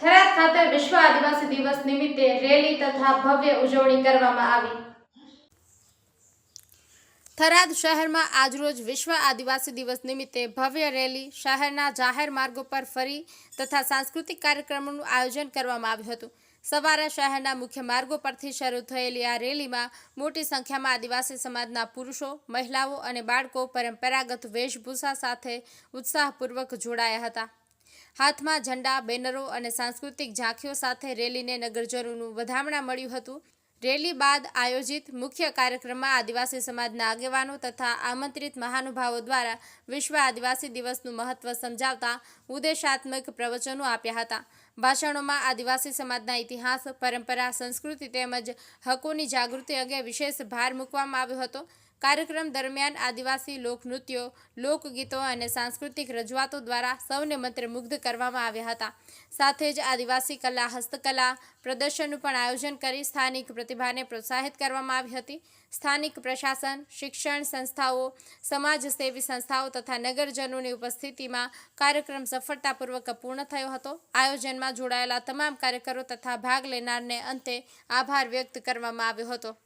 થરાદ ખાતે વિશ્વ આદિવાસી દિવસ નિમિત્તે રેલી તથા ભવ્ય ઉજવણી કરવામાં આવી. થરાદ શહેરમાં આજરોજ વિશ્વ આદિવાસી દિવસ નિમિત્તે ભવ્ય રેલી શહેરના જાહેર માર્ગો પર ફરી તથા સાંસ્કૃતિક કાર્યક્રમોનું આયોજન કરવામાં આવ્યું હતું. સવારે શહેરના મુખ્ય માર્ગો પરથી શરૂ થયેલી આ રેલીમાં મોટી સંખ્યામાં આદિવાસી સમાજના પુરુષો, મહિલાઓ અને બાળકો પરંપરાગત વેશભૂષા સાથે ઉત્સાહપૂર્વક જોડાયા હતા. હાથમાં ઝંડા, બેનરો અને સાંસ્કૃતિક ઝાંખીઓ સાથે રેલીને નગરજનોનું વધામણા મળ્યું હતું. રેલી બાદ આયોજિત મુખ્ય કાર્યક્રમમાં આદિવાસી સમાજના આગેવાનો તથા આમંત્રિત મહાનુભાવો દ્વારા વિશ્વ આદિવાસી દિવસનું મહત્વ સમજાવતા ઉદ્દેશાત્મક પ્રવચનો આપ્યા હતા. ભાષણોમાં આદિવાસી સમાજના ઇતિહાસ, પરંપરા, સંસ્કૃતિ તેમજ હકોની જાગૃતિ અંગે વિશેષ ભાર મૂકવામાં આવ્યો હતો. કાર્યક્રમ દરમિયાન આદિવાસી લોકનૃત્યો, લોકગીતો અને સાંસ્કૃતિક રજૂઆતો દ્વારા સૌને મંત્રમુગ્ધ કરવામાં આવ્યા હતા. સાથે જ આદિવાસી કલા, હસ્તકલા પ્રદર્શનનું પણ આયોજન કરી સ્થાનિક પ્રતિભાને પ્રોત્સાહિત કરવામાં આવી હતી. સ્થાનિક પ્રશાસન, શિક્ષણ સંસ્થાઓ, સમાજસેવી સંસ્થાઓ તથા નગરજનોની ઉપસ્થિતિમાં કાર્યક્રમ સફળતાપૂર્વક પૂર્ણ થયો હતો. આયોજનમાં જોડાયેલા તમામ કાર્યકરો તથા ભાગ લેનારને અંતે આભાર વ્યક્ત કરવામાં આવ્યો હતો.